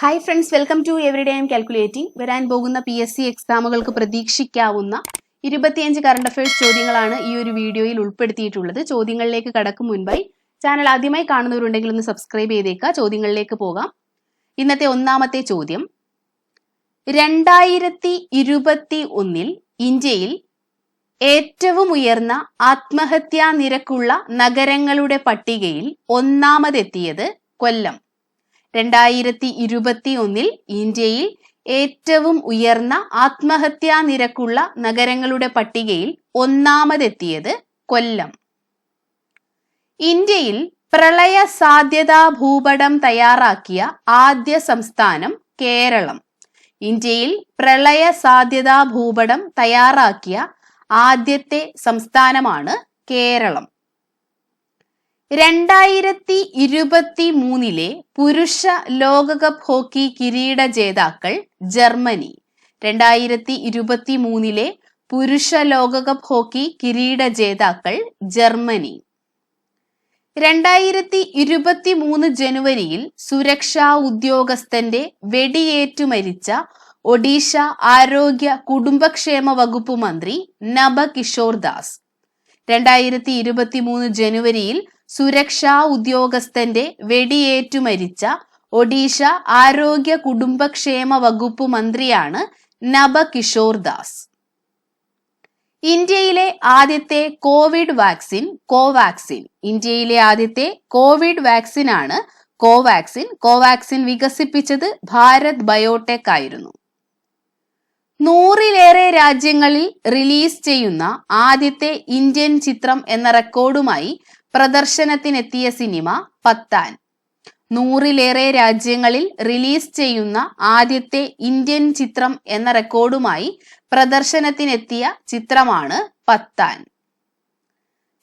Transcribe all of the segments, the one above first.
Hi friends welcome to every day I'm calculating വരാൻ പോകുന്ന P S C എക്സാമുകൾക്ക് പ്രതീക്ഷിക്കാവുന്ന ഇരുപത്തിയഞ്ച് കറണ്ട് അഫയേഴ്സ് ചോദ്യങ്ങളാണ് ഈ ഒരു വീഡിയോയിൽ ഉൾപ്പെടുത്തിയിട്ടുള്ളത്. ചോദ്യങ്ങളിലേക്ക് കടക്കും മുൻപായി ചാനൽ ആദ്യമായി കാണുന്നവരുണ്ടെങ്കിൽ ഒന്ന് സബ്സ്ക്രൈബ് ചെയ്തേക്കുക. ചോദ്യങ്ങളിലേക്ക് പോകാം. ഇന്നത്തെ ഒന്നാമത്തെ ചോദ്യം. രണ്ടായിരത്തി ഇരുപത്തി ഒന്നിൽ ഇന്ത്യയിൽ ഏറ്റവും ഉയർന്ന ആത്മഹത്യാ നിരക്കുള്ള നഗരങ്ങളുടെ പട്ടികയിൽ ഒന്നാമതെത്തിയത് കൊല്ലം. രണ്ടായിരത്തി ഇരുപത്തി ഒന്നിൽ ഇന്ത്യയിൽ ഏറ്റവും ഉയർന്ന ആത്മഹത്യാ നിരക്കുള്ള നഗരങ്ങളുടെ പട്ടികയിൽ ഒന്നാമതെത്തിയത് കൊല്ലം. ഇന്ത്യയിൽ പ്രളയ സാധ്യതാ ഭൂപടം തയ്യാറാക്കിയ ആദ്യ സംസ്ഥാനം കേരളം. ഇന്ത്യയിൽ പ്രളയ സാധ്യതാ ഭൂപടം തയ്യാറാക്കിയ ആദ്യത്തെ സംസ്ഥാനമാണ് കേരളം. രണ്ടായിരത്തി ഇരുപത്തി മൂന്നിലെ പുരുഷ ലോകകപ്പ് ഹോക്കി കിരീട ജേതാക്കൾ ജർമ്മനി. രണ്ടായിരത്തി ഇരുപത്തി മൂന്നിലെ പുരുഷ ലോകകപ്പ് ഹോക്കി കിരീട ജേതാക്കൾ ജർമ്മനി. രണ്ടായിരത്തി ഇരുപത്തി മൂന്ന് ജനുവരിയിൽ സുരക്ഷാ ഉദ്യോഗസ്ഥന്റെ വെടിയേറ്റു മരിച്ച ഒഡീഷ ആരോഗ്യ കുടുംബക്ഷേമ വകുപ്പ് മന്ത്രി നബ കിഷോർ ദാസ്. രണ്ടായിരത്തി ഇരുപത്തി മൂന്ന് ജനുവരിയിൽ സുരക്ഷാ ഉദ്യോഗസ്ഥന്റെ വെടിയേറ്റു മരിച്ച ഒഡീഷ ആരോഗ്യ കുടുംബക്ഷേമ വകുപ്പ് മന്ത്രിയാണ് നബ കിഷോർ ദാസ്. ഇന്ത്യയിലെ ആദ്യത്തെ കോവിഡ് വാക്സിൻ കോവാക്സിൻ. ഇന്ത്യയിലെ ആദ്യത്തെ കോവിഡ് വാക്സിൻ ആണ് കോവാക്സിൻ. കോവാക്സിൻ വികസിപ്പിച്ചത് ഭാരത് ബയോടെക് ആയിരുന്നു. നൂറിലേറെ രാജ്യങ്ങളിൽ റിലീസ് ചെയ്യുന്ന ആദ്യത്തെ ഇന്ത്യൻ ചിത്രം എന്ന റെക്കോർഡുമായി പ്രദർശനത്തിനെത്തിയ സിനിമ പത്താൻ. നൂറിലേറെ രാജ്യങ്ങളിൽ റിലീസ് ചെയ്യുന്ന ആദ്യത്തെ ഇന്ത്യൻ ചിത്രം എന്ന റെക്കോർഡുമായി പ്രദർശനത്തിനെത്തിയ ചിത്രമാണ് പത്താൻ.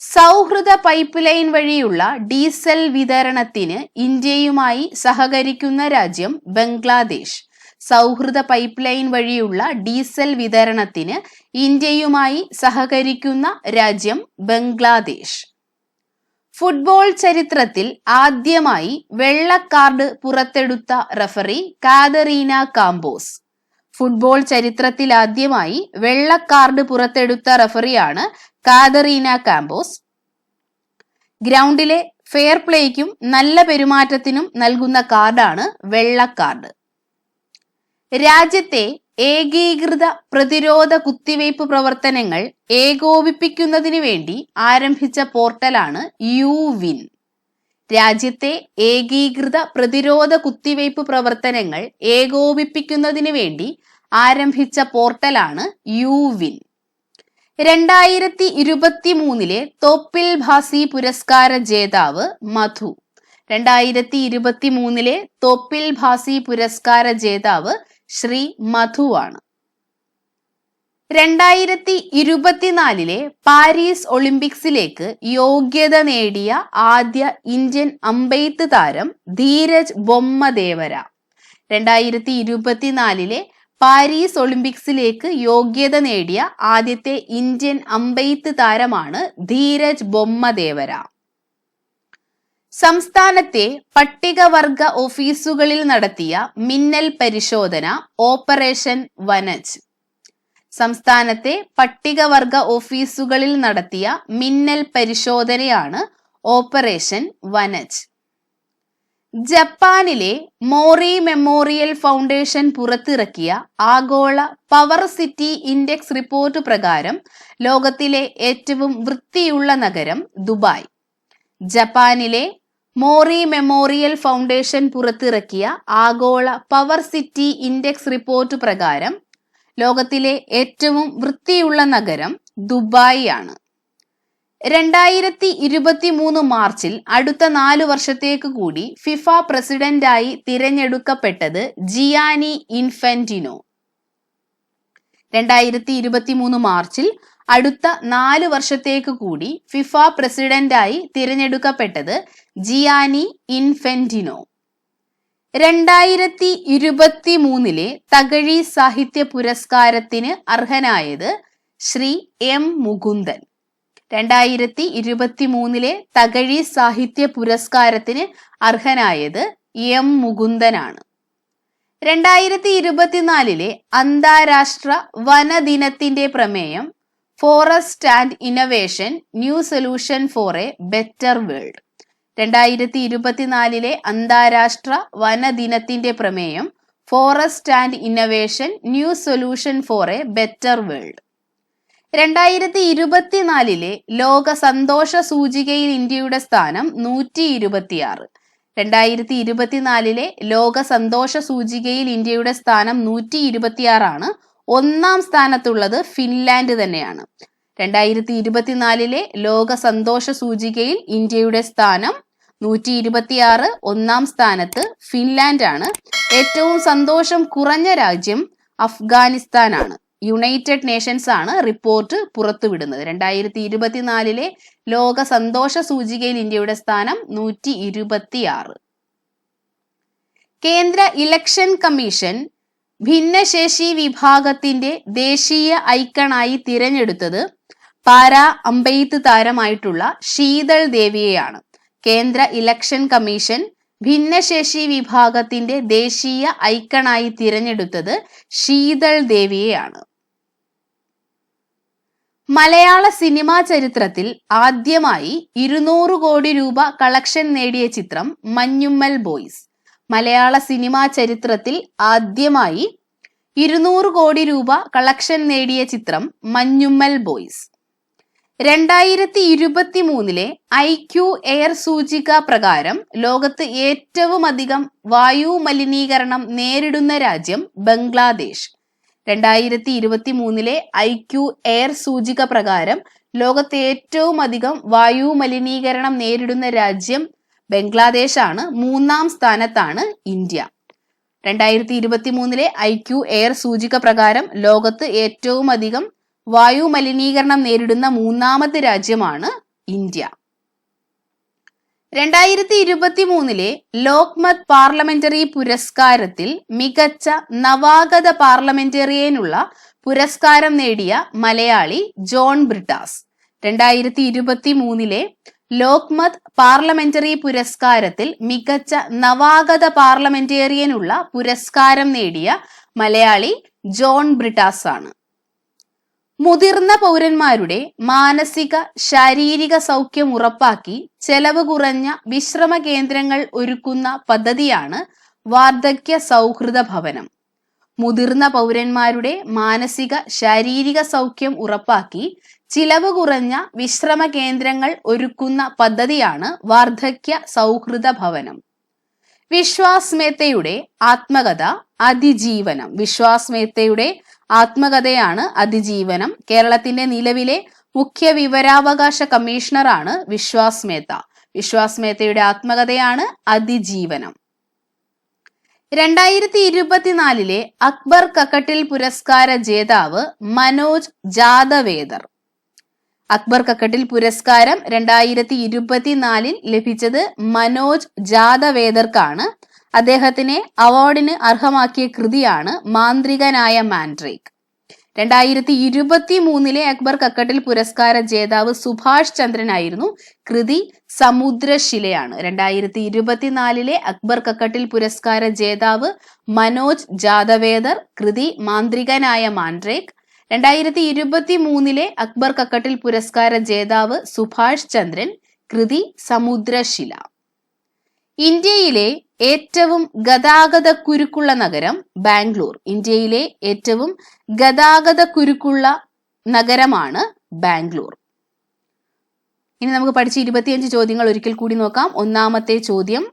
സൗഹൃദ പൈപ്പ് ലൈൻ വഴിയുള്ള ഡീസൽ വിതരണത്തിന് ഇന്ത്യയുമായി സഹകരിക്കുന്ന രാജ്യം ബംഗ്ലാദേശ്. സൗഹൃദ പൈപ്പ് ലൈൻ വഴിയുള്ള ഡീസൽ വിതരണത്തിന് ഇന്ത്യയുമായി സഹകരിക്കുന്ന രാജ്യം ബംഗ്ലാദേശ്. ഫുട്ബോൾ ചരിത്രത്തിൽ ആദ്യമായി വെള്ള കാർഡ് പുറത്തെടുത്ത റഫറി കാതറീന കാംബോസ്. ഫുട്ബോൾ ചരിത്രത്തിൽ ആദ്യമായി വെള്ള കാർഡ് പുറത്തെടുത്ത റഫറിയാണ് കാതറീന കാംബോസ്. ഗ്രൗണ്ടിലെ ഫെയർ പ്ലേക്കും നല്ല പെരുമാറ്റത്തിനും നൽകുന്ന കാർഡാണ് വെള്ള കാർഡ് രാജ്യത്തെ ഏകീകൃത പ്രതിരോധ കുത്തിവയ്പ് പ്രവർത്തനങ്ങൾ ഏകോപിപ്പിക്കുന്നതിന് വേണ്ടി ആരംഭിച്ച പോർട്ടലാണ് യു വിൻ. രാജ്യത്തെ ഏകീകൃത പ്രതിരോധ കുത്തിവയ്പ് പ്രവർത്തനങ്ങൾ ഏകോപിപ്പിക്കുന്നതിന് വേണ്ടി ആരംഭിച്ച പോർട്ടലാണ് യു വിൻ. രണ്ടായിരത്തി ഇരുപത്തി മൂന്നിലെ തോപ്പിൽ ഭാസി പുരസ്കാര ജേതാവ് മധു. രണ്ടായിരത്തി ഇരുപത്തി മൂന്നിലെ തോപ്പിൽ ഭാസി പുരസ്കാര ജേതാവ് ശ്രീ മധുവാണ്. രണ്ടായിരത്തി ഇരുപത്തിനാലിലെ പാരീസ് ഒളിമ്പിക്സിലേക്ക് യോഗ്യത നേടിയ ആദ്യ ഇന്ത്യൻ അമ്പെയ്ത്ത് താരം ധീരജ് ബൊമ്മദേവര. രണ്ടായിരത്തി ഇരുപത്തിനാലിലെ പാരീസ് ഒളിമ്പിക്സിലേക്ക് യോഗ്യത നേടിയ ആദ്യത്തെ ഇന്ത്യൻ അമ്പെയ്ത്ത് താരമാണ് ധീരജ് ബൊമ്മദേവര. സംസ്ഥാനത്തെ പട്ടികവർഗ ഓഫീസുകളിൽ നടത്തിയ മിന്നൽ പരിശോധന ഓപ്പറേഷൻ വനജ്. സംസ്ഥാനത്തെ പട്ടികവർഗ ഓഫീസുകളിൽ നടത്തിയ മിന്നൽ പരിശോധനയാണ് ഓപ്പറേഷൻ വനജ്. ജപ്പാനിലെ മോറി മെമ്മോറിയൽ ഫൗണ്ടേഷൻ പുറത്തിറക്കിയ ആഗോള പവർ സിറ്റി ഇൻഡെക്സ് റിപ്പോർട്ട് പ്രകാരം ലോകത്തിലെ ഏറ്റവും വൃത്തിയുള്ള നഗരം ദുബായ്. ജപ്പാനിലെ മോറി മെമ്മോറിയൽ ഫൗണ്ടേഷൻ പുറത്തിറക്കിയ ആഗോള പവർ സിറ്റി ഇൻഡെക്സ് റിപ്പോർട്ട് പ്രകാരം ലോകത്തിലെ ഏറ്റവും വൃത്തിയുള്ള നഗരം ദുബായ് ആണ് രണ്ടായിരത്തി ഇരുപത്തി മൂന്ന് മാർച്ചിൽ അടുത്ത നാലു വർഷത്തേക്ക് കൂടി ഫിഫ പ്രസിഡന്റായി തിരഞ്ഞെടുക്കപ്പെട്ടത് ജിയാനി ഇൻഫെന്റിനോ. രണ്ടായിരത്തി ഇരുപത്തി മൂന്ന് മാർച്ചിൽ അടുത്ത നാല് വർഷത്തേക്ക് കൂടി ഫിഫ പ്രസിഡന്റായി തിരഞ്ഞെടുക്കപ്പെട്ടത് ജിയാനി ഇൻഫെന്റിനോ. രണ്ടായിരത്തി ഇരുപത്തി മൂന്നിലെ തകഴി സാഹിത്യ പുരസ്കാരത്തിന് അർഹനായത് ശ്രീ എം മുകുന്ദൻ. രണ്ടായിരത്തി ഇരുപത്തി മൂന്നിലെ തകഴി സാഹിത്യ പുരസ്കാരത്തിന് അർഹനായത് എം മുകുന്ദനാണ്. രണ്ടായിരത്തി ഇരുപത്തിനാലിലെ അന്താരാഷ്ട്ര വനദിനത്തിന്റെ പ്രമേയം forest and innovation new solution for a better world രണ്ടായിരത്തി ഇരുപത്തിനാലിലെ അന്താരാഷ്ട്ര വനദിനത്തിന്റെ പ്രമേയം forest and innovation new solution for a better world രണ്ടായിരത്തി ഇരുപത്തിനാലിലെ ലോക സന്തോഷ സൂചികയിൽ ഇന്ത്യയുടെ സ്ഥാനം നൂറ്റി ഇരുപത്തിയാറ് രണ്ടായിരത്തി ഇരുപത്തിനാലിലെ ലോക സന്തോഷ സൂചികയിൽ ഇന്ത്യയുടെ സ്ഥാനം നൂറ്റി ഇരുപത്തിയാറാണ് ഒന്നാം സ്ഥാനത്തുള്ളത് ഫിൻലാൻഡ് തന്നെയാണ്. രണ്ടായിരത്തി ഇരുപത്തിനാലിലെ ലോക സന്തോഷ സൂചികയിൽ ഇന്ത്യയുടെ സ്ഥാനം നൂറ്റി ഇരുപത്തിയാറ് ഒന്നാം സ്ഥാനത്ത് ഫിൻലാൻഡാണ്. ഏറ്റവും സന്തോഷം കുറഞ്ഞ രാജ്യം അഫ്ഗാനിസ്ഥാനാണ്. യുണൈറ്റഡ് നേഷൻസ് ആണ് റിപ്പോർട്ട് പുറത്തുവിടുന്നത്. രണ്ടായിരത്തി ഇരുപത്തിനാലിലെ ലോക സന്തോഷ സൂചികയിൽ ഇന്ത്യയുടെ സ്ഥാനം നൂറ്റി ഇരുപത്തിയാറ് കേന്ദ്ര ഇലക്ഷൻ കമ്മീഷൻ ഭിന്നശേഷി വിഭാഗത്തിന്റെ ദേശീയ ഐക്കണായി തിരഞ്ഞെടുത്തത് പാരാ അമ്പെയ്ത്ത് താരമായിട്ടുള്ള ശീതൾ ദേവിയെയാണ്. കേന്ദ്ര ഇലക്ഷൻ കമ്മീഷൻ ഭിന്നശേഷി വിഭാഗത്തിന്റെ ദേശീയ ഐക്കണായി തിരഞ്ഞെടുത്തത് ശീതൾ ദേവിയെയാണ്. മലയാള സിനിമാ ചരിത്രത്തിൽ ആദ്യമായി ഇരുന്നൂറ് കോടി രൂപ കളക്ഷൻ നേടിയ ചിത്രം മഞ്ഞുമ്മൽ ബോയ്സ്. മലയാള സിനിമാ ചരിത്രത്തിൽ ആദ്യമായി ഇരുന്നൂറ് കോടി രൂപ കളക്ഷൻ നേടിയ ചിത്രം മഞ്ഞുമ്മൽ ബോയ്സ്. രണ്ടായിരത്തി ഇരുപത്തി മൂന്നിലെ ഐ ക്യു എയർ സൂചിക പ്രകാരം ലോകത്ത് ഏറ്റവും അധികം വായു മലിനീകരണം നേരിടുന്ന രാജ്യം ബംഗ്ലാദേശ്. രണ്ടായിരത്തി ഇരുപത്തി മൂന്നിലെ ഐ ക്യു എയർ സൂചിക പ്രകാരം ലോകത്തെ ഏറ്റവും അധികം വായു മലിനീകരണം നേരിടുന്ന രാജ്യം ബംഗ്ലാദേശാണ് മൂന്നാം സ്ഥാനത്താണ് ഇന്ത്യ. രണ്ടായിരത്തി ഇരുപത്തി മൂന്നിലെ ഐ ക്യു എയർ സൂചിക പ്രകാരം ലോകത്ത് ഏറ്റവും അധികം വായു മലിനീകരണം നേരിടുന്ന മൂന്നാമത്തെ രാജ്യമാണ് ഇന്ത്യ. രണ്ടായിരത്തി ഇരുപത്തി മൂന്നിലെ ലോക്മത് പാർലമെന്ററി പുരസ്കാരത്തിൽ മികച്ച നവാഗത പാർലമെന്റേറിയനുള്ള പുരസ്കാരം നേടിയ മലയാളി ജോൺ ബ്രിട്ടാസ്. രണ്ടായിരത്തി ഇരുപത്തി മൂന്നിലെ ലോക്മത് പാർലമെന്ററി പുരസ്കാരത്തിൽ മികച്ച നവാഗത പാർലമെന്റേറിയനുള്ള പുരസ്കാരം നേടിയ മലയാളി ജോൺ ബ്രിട്ടാസ് ആണ് മുതിർന്ന പൗരന്മാരുടെ മാനസിക ശാരീരിക സൗഖ്യം ഉറപ്പാക്കി ചെലവ് കുറഞ്ഞ വിശ്രമ കേന്ദ്രങ്ങൾ ഒരുക്കുന്ന പദ്ധതിയാണ് വാർദ്ധക്യ സൗഹൃദ ഭവനം. മുതിർന്ന പൗരന്മാരുടെ മാനസിക ശാരീരിക സൗഖ്യം ഉറപ്പാക്കി ചിലവ് കുറഞ്ഞ വിശ്രമ കേന്ദ്രങ്ങൾ ഒരുക്കുന്ന പദ്ധതിയാണ് വാർദ്ധക്യ സൗഹൃദ ഭവനം. വിശ്വാസ് മേത്തയുടെ ആത്മകഥ അതിജീവനം. വിശ്വാസ് മേത്തയുടെ ആത്മകഥയാണ് അതിജീവനം. കേരളത്തിന്റെ നിലവിലെ മുഖ്യ വിവരാവകാശ കമ്മീഷണറാണ് വിശ്വാസ് മേത്ത വിശ്വാസ് മേത്തയുടെ ആത്മകഥയാണ് അതിജീവനം. രണ്ടായിരത്തി ഇരുപത്തിനാലിലെ അക്ബർ കക്കട്ടിൽ പുരസ്കാര ജേതാവ് മനോജ് ജാദവേദർ. അക്ബർ കക്കട്ടിൽ പുരസ്കാരം രണ്ടായിരത്തി ഇരുപത്തിനാലിൽ ലഭിച്ചത് മനോജ് ജാദവേദർക്കാണ്. അദ്ദേഹത്തിനെ അവാർഡിന് അർഹമാക്കിയ കൃതിയാണ് മാന്ത്രികനായ മാൻഡ്രേക്ക് രണ്ടായിരത്തി ഇരുപത്തി മൂന്നിലെ അക്ബർ കക്കട്ടിൽ പുരസ്കാര ജേതാവ് സുഭാഷ് ചന്ദ്രനായിരുന്നു കൃതി സമുദ്രശിലയാണ്. രണ്ടായിരത്തി ഇരുപത്തിനാലിലെ അക്ബർ കക്കട്ടിൽ പുരസ്കാര ജേതാവ് മനോജ് ജാദവേദർ കൃതി മാന്ത്രികനായ മാൻഡ്രേക്ക് രണ്ടായിരത്തി ഇരുപത്തി മൂന്നിലെ അക്ബർ കക്കട്ടിൽ പുരസ്കാര ജേതാവ് സുഭാഷ് ചന്ദ്രൻ കൃതി സമുദ്രശില. ഇന്ത്യയിലെ ഏറ്റവും ഗതാഗത കുരുക്കുള്ള നഗരം ബാംഗ്ലൂർ. ഇന്ത്യയിലെ ഏറ്റവും ഗതാഗത കുരുക്കുള്ള നഗരമാണ് ബാംഗ്ലൂർ. ഇനി നമുക്ക് പഠിച്ച ഇരുപത്തിയഞ്ച് ചോദ്യങ്ങൾ ഒരിക്കൽ കൂടി നോക്കാം. ഒന്നാമത്തെ ചോദ്യം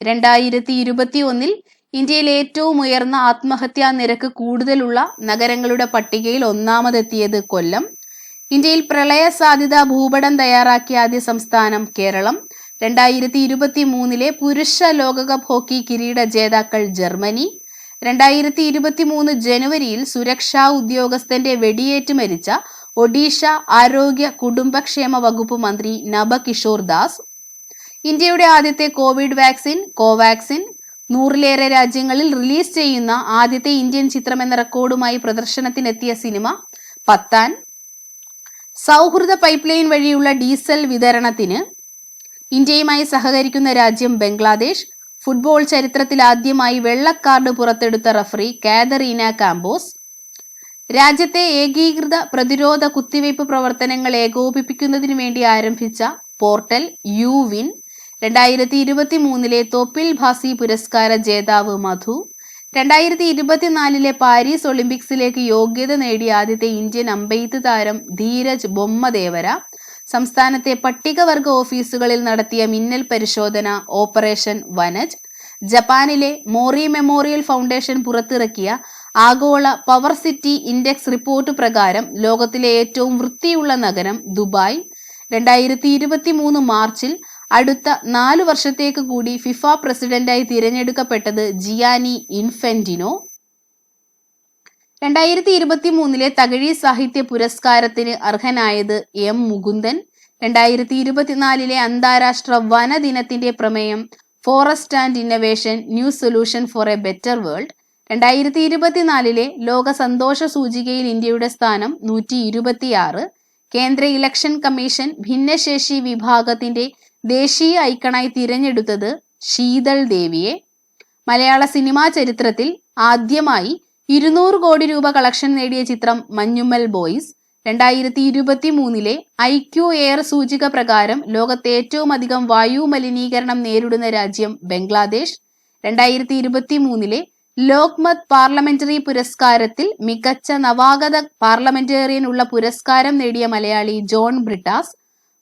രണ്ടായിരത്തി ഇരുപത്തി ഒന്നിൽ ഇന്ത്യയിൽ ഏറ്റവും ഉയർന്ന ആത്മഹത്യാ നിരക്ക് കൂടുതലുള്ള നഗരങ്ങളുടെ പട്ടികയിൽ ഒന്നാമതെത്തിയത് കൊല്ലം. ഇന്ത്യയിൽ പ്രളയ സാധ്യത ഭൂപടം തയ്യാറാക്കിയ ആദ്യ സംസ്ഥാനം കേരളം. രണ്ടായിരത്തി ഇരുപത്തി മൂന്നിലെ പുരുഷ ലോകകപ്പ് ഹോക്കി കിരീട ജേതാക്കൾ ജർമ്മനി. രണ്ടായിരത്തി ഇരുപത്തി മൂന്ന് ജനുവരിയിൽ സുരക്ഷാ ഉദ്യോഗസ്ഥന്റെ വെടിയേറ്റ് മരിച്ച ഒഡീഷ ആരോഗ്യ കുടുംബക്ഷേമ വകുപ്പ് മന്ത്രി നബ കിഷോർ ദാസ്. ഇന്ത്യയുടെ ആദ്യത്തെ കോവിഡ് വാക്സിൻ കോവാക്സിൻ നൂറിലേറെ രാജ്യങ്ങളിൽ റിലീസ് ചെയ്യുന്ന ആദ്യത്തെ ഇന്ത്യൻ ചിത്രം എന്ന റെക്കോർഡുമായി പ്രദർശനത്തിനെത്തിയ സിനിമ പത്താൻ. സൗഹൃദ പൈപ്പ് ലൈൻ വഴിയുള്ള ഡീസൽ വിതരണത്തിന് ഇന്ത്യയുമായി സഹകരിക്കുന്ന രാജ്യം ബംഗ്ലാദേശ്. ഫുട്ബോൾ ചരിത്രത്തിൽ ആദ്യമായി വെള്ളക്കാർഡ് പുറത്തെടുത്ത റഫറി കാതറീന കാമ്പോസ് രാജ്യത്തെ ഏകീകൃത പ്രതിരോധ കുത്തിവയ്പ് പ്രവർത്തനങ്ങൾ ഏകോപിപ്പിക്കുന്നതിന് വേണ്ടി ആരംഭിച്ച പോർട്ടൽ യുവിൻ. രണ്ടായിരത്തി ഇരുപത്തി മൂന്നിലെ തോപ്പിൽ ഭാസി പുരസ്കാര ജേതാവ് മധു രണ്ടായിരത്തി ഇരുപത്തിനാലിലെ പാരീസ് ഒളിമ്പിക്സിലേക്ക് യോഗ്യത നേടിയ ആദ്യത്തെ ഇന്ത്യൻ അമ്പെയ്ത്ത് താരം ധീരജ് ബൊമ്മദേവര സംസ്ഥാനത്തെ പട്ടികവർഗ ഓഫീസുകളിൽ നടത്തിയ മിന്നൽ പരിശോധന ഓപ്പറേഷൻ വനജ് ജപ്പാനിലെ മോറി മെമ്മോറിയൽ ഫൗണ്ടേഷൻ പുറത്തിറക്കിയ ആഗോള പവർ സിറ്റി ഇൻഡെക്സ് റിപ്പോർട്ട് പ്രകാരം ലോകത്തിലെ ഏറ്റവും വൃത്തിയുള്ള നഗരം ദുബായ്. രണ്ടായിരത്തി ഇരുപത്തി മൂന്ന് മാർച്ചിൽ അടുത്ത നാലു വർഷത്തേക്ക് കൂടി ഫിഫ പ്രസിഡന്റായി തിരഞ്ഞെടുക്കപ്പെട്ടത് ജിയാനി ഇൻഫെന്റിനോ. രണ്ടായിരത്തി ഇരുപത്തി മൂന്നിലെ തകഴി സാഹിത്യ പുരസ്കാരത്തിന് അർഹനായത് എം മുകുന്ദൻ. രണ്ടായിരത്തി ഇരുപത്തിനാലിലെ അന്താരാഷ്ട്ര വനദിനത്തിന്റെ പ്രമേയം forest and innovation new solution for a better world. രണ്ടായിരത്തി ഇരുപത്തിനാലിലെ ലോക സന്തോഷ സൂചികയിൽ ഇന്ത്യയുടെ സ്ഥാനം നൂറ്റി ഇരുപത്തിയാറ് കേന്ദ്ര ഇലക്ഷൻ കമ്മീഷൻ ഭിന്നശേഷി വിഭാഗത്തിന്റെ ദേശീയ ഐക്കണായി തിരഞ്ഞെടുത്തത് ശീതൾ ദേവിയെ. മലയാള സിനിമാ ചരിത്രത്തിൽ ആദ്യമായി ഇരുന്നൂറ് കോടി രൂപ കളക്ഷൻ നേടിയ ചിത്രം മഞ്ഞുമ്മൽ ബോയ്സ്. രണ്ടായിരത്തി ഇരുപത്തി മൂന്നിലെ ഐ ക്യു എയർ സൂചിക പ്രകാരം ലോകത്തെ ഏറ്റവും അധികം വായു മലിനീകരണം നേരിടുന്ന രാജ്യം ബംഗ്ലാദേശ്. രണ്ടായിരത്തി ഇരുപത്തി മൂന്നിലെ ലോക്മത് പാർലമെന്ററി പുരസ്കാരത്തിൽ മികച്ച നവാഗത പാർലമെന്റേറിയനുള്ള പുരസ്കാരം നേടിയ മലയാളി ജോൺ ബ്രിട്ടാസ്.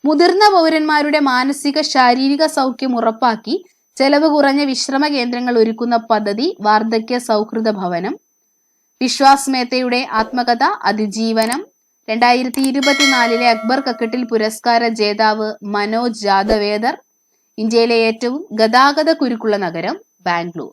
മുതിർന്ന പൗരന്മാരുടെ മാനസിക ശാരീരിക സൗഖ്യം ഉറപ്പാക്കി ചെലവ് കുറഞ്ഞ വിശ്രമ കേന്ദ്രങ്ങൾ ഒരുക്കുന്ന പദ്ധതി വാർദ്ധക്യ സൗഹൃദ ഭവനം വിശ്വാസ് മേത്തയുടെ ആത്മകഥ അതിജീവനം രണ്ടായിരത്തി ഇരുപത്തിനാലിലെ അക്ബർ കക്കട്ടിൽ പുരസ്കാര ജേതാവ് മനോജ് ജാദവേദർ ഇന്ത്യയിലെ ഏറ്റവും ഗതാഗത കുരുക്കുള്ള നഗരം ബാംഗ്ലൂർ.